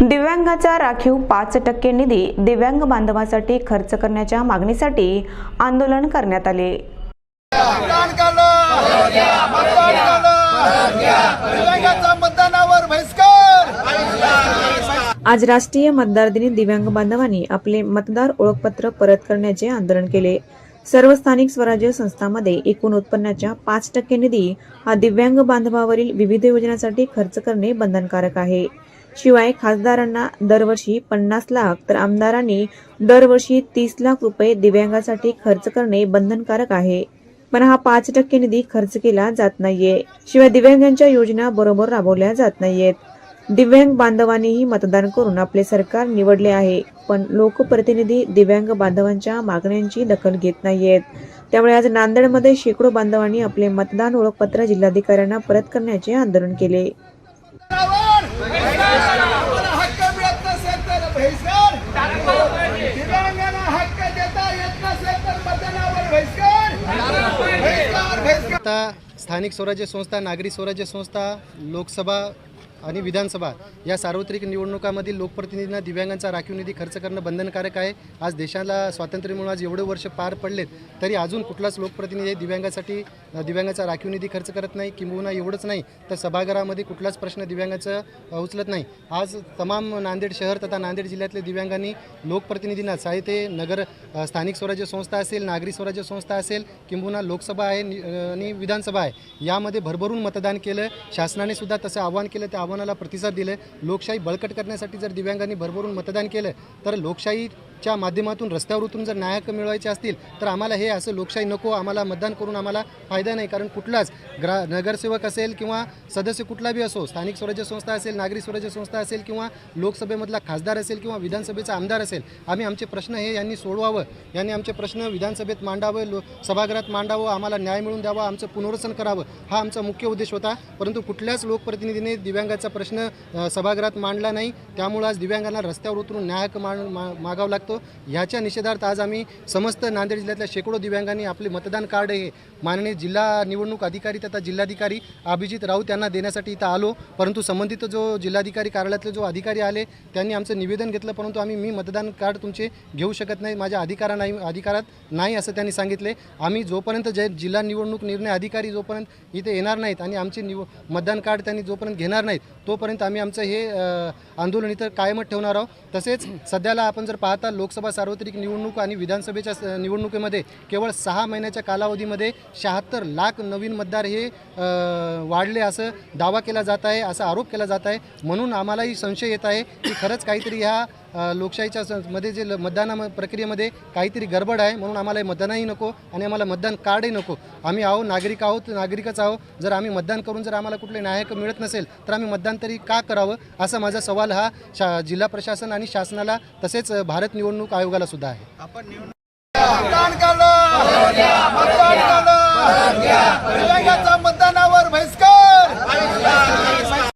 दिव्यांगाचा राखीव पाच टक्के निधी दिव्यांग बांधवासाठी खर्च करण्याच्या मागणीसाठी आंदोलन करण्यात आले. आज राष्ट्रीय मतदार दिनी दिव्यांग बांधवांनी आपले मतदार ओळखपत्र परत करण्याचे आंदोलन केले. सर्व स्थानिक स्वराज्य संस्थांमध्ये एकूण उत्पन्नाच्या पाच टक्के निधी हा दिव्यांग बांधवावरील विविध योजनांसाठी खर्च करणे बंधनकारक आहे. शिवाय खासदारांना दरवर्षी पन्नास लाख तर आमदारांनी दरवर्षी तीस लाख रुपये दिव्यांगासाठी खर्च करणे बंधनकारक आहे. पण हा पाच टक्के निधी खर्च केला जात नाहीये. शिवाय दिव्यांगांच्या योजना बरोबर राबवल्या जात नाहीयेत. दिव्यांग बांधवांनीही मतदान करून आपले सरकार निवडले आहे. पण लोकप्रतिनिधी दिव्यांग बांधवांच्या मागण्यांची दखल घेत नाहीयेत. त्यामुळे आज नांदेडमध्ये शेकडो बांधवांनी आपले मतदान ओळखपत्र जिल्हाधिकाऱ्यांना परत करण्याचे आंदोलन केले आम्हाला हक्क मिळत नसेल तर बहिष्कार दिव्यांगांना हक्क देता येत नसेल तर मतदानावर बहिष्कार बहिष्कार बहिष्कार आता स्थानिक स्वराज्य संस्था नागरी स्वराज्य संस्था लोकसभा आणि विधानसभा या सार्वत्रिक निवडणुकामधील लोकप्रतिनिधींना दिव्यांगांचा राखीव निधी खर्च करणं बंधनकारक आहे. आज देशाला स्वातंत्र्य मिळून आज एवढे वर्ष पार पडलेत तरी अजून कुठलाच लोकप्रतिनिधी दिव्यांगासाठी दिव्यांगाचा राखीव निधी खर्च करत नाही किंबहुना एवढंच नाही तर सभागृहामध्ये कुठलाच प्रश्न दिव्यांगाचं उचलत नाही. आज तमाम नांदेड शहर तथा नांदेड जिल्ह्यातले दिव्यांगांनी लोकप्रतिनिधींना चाहे ते नगर स्थानिक स्वराज्य संस्था असेल नागरी स्वराज्य संस्था असेल किंबहुना लोकसभा आहे नि- आणि विधानसभा आहे यामध्ये भरभरून मतदान केलं शासनाने सुद्धा तसं आवाहन केलं त्या आव्हानाला प्रतिसाद दिले लोकशाही बळकट करण्यासाठी जर दिव्यांगांनी भरभरून मतदान केलं तर लोकशाहीच्या माध्यमातून रस्त्यावर उतरून जर न्यायक मिळवायचे असतील तर आम्हाला हे असं लोकशाही नको आम्हाला मतदान करून आम्हाला फायदा नाही. कारण कुठलाच ग्रा नगरसेवक असेल किंवा सदस्य कुठला बी असो स्थानिक स्वराज्य संस्था असेल नागरी स्वराज्य संस्था असेल किंवा लोकसभेमधला खासदार असेल किंवा विधानसभेचा आमदार असेल आम्ही आमचे प्रश्न हे यांनी सोडवावं. यांनी आमचे प्रश्न विधानसभेत मांडावं लो सभागृहात मांडावं आम्हाला न्याय मिळवून द्यावा आमचं पुनर्वसन करावं. हा आमचा मुख्य उद्देश होता. परंतु कुठल्याच लोकप्रतिनिधीने दिव्यांगाचा प्रश्न सभागृहात मांडला नाही. त्यामुळं आज दिव्यांगांना रस्त्यावर उतरून न्यायक हक्क मा मा- मागावा लागतो. ह्याच्या निषेधार्थ आज आम्ही समस्त नांदेड जिल्ह्यातल्या शेकडो दिव्यांगांनी आपले मतदान कार्ड हे माननीय जिल्हा निवडणूक अधिकारी तथा जिल्हाधिकारी अभिजित राऊत यांना देण्यासाठी इथं आलो. परंतु संबंधित जो जिल्हाधिकारी कार्यालयातले जो अधिकारी आले त्यांनी आमचं निवेदन घेतलं परंतु आम्ही मी मतदान कार्ड तुमचे घेऊ शकत नाही माझ्या अधिकारा नाही अधिकारात नाही असं त्यांनी सांगितले. आम्ही जोपर्यंत जे जिल्हा निवडणूक निर्णय अधिकारी जोपर्यंत इथे येणार नाहीत आणि आमचे निव मतदान कार्ड त्यांनी जोपर्यंत घेणार नाहीत. तोपर्यंत आम्ही आमचं हे आंदोलन इथं कायमच ठेवणार आहोत. तसेच सध्याला आपण जर पाहता लोकसभा सार्वत्रिक निवडणूक आणि विधानसभेच्या निवडणुकीमध्ये केवळ सहा महिन्याच्या कालावधीमध्ये शहात्तर लाख नवीन मतदार हे वाढले असं दावा केला जात आहे असा आरोप केला जात आहे. म्हणून आम्हालाही संशय येत आहे की खरंच काहीतरी ह्या लोकशाहीच्या मध्ये जे ल- मतदाना प्रक्रियेमध्ये काहीतरी गडबड आहे म्हणून आम्हाला हे मतदानही नको आणि आम्हाला मतदान कार्डही नको. आम्ही आहो नागरिक आहोत नागरिकच आहो. जर आम्ही मतदान करून जर आम्हाला कुठले नायक मिळत नसेल तर आम्ही मतदान तरी का करावं? असा माझा सवाल हा शा जिल्हा प्रशासन आणि शासनाला तसेच भारत निवडणूक आयोगाला सुद्धा आहे. आपण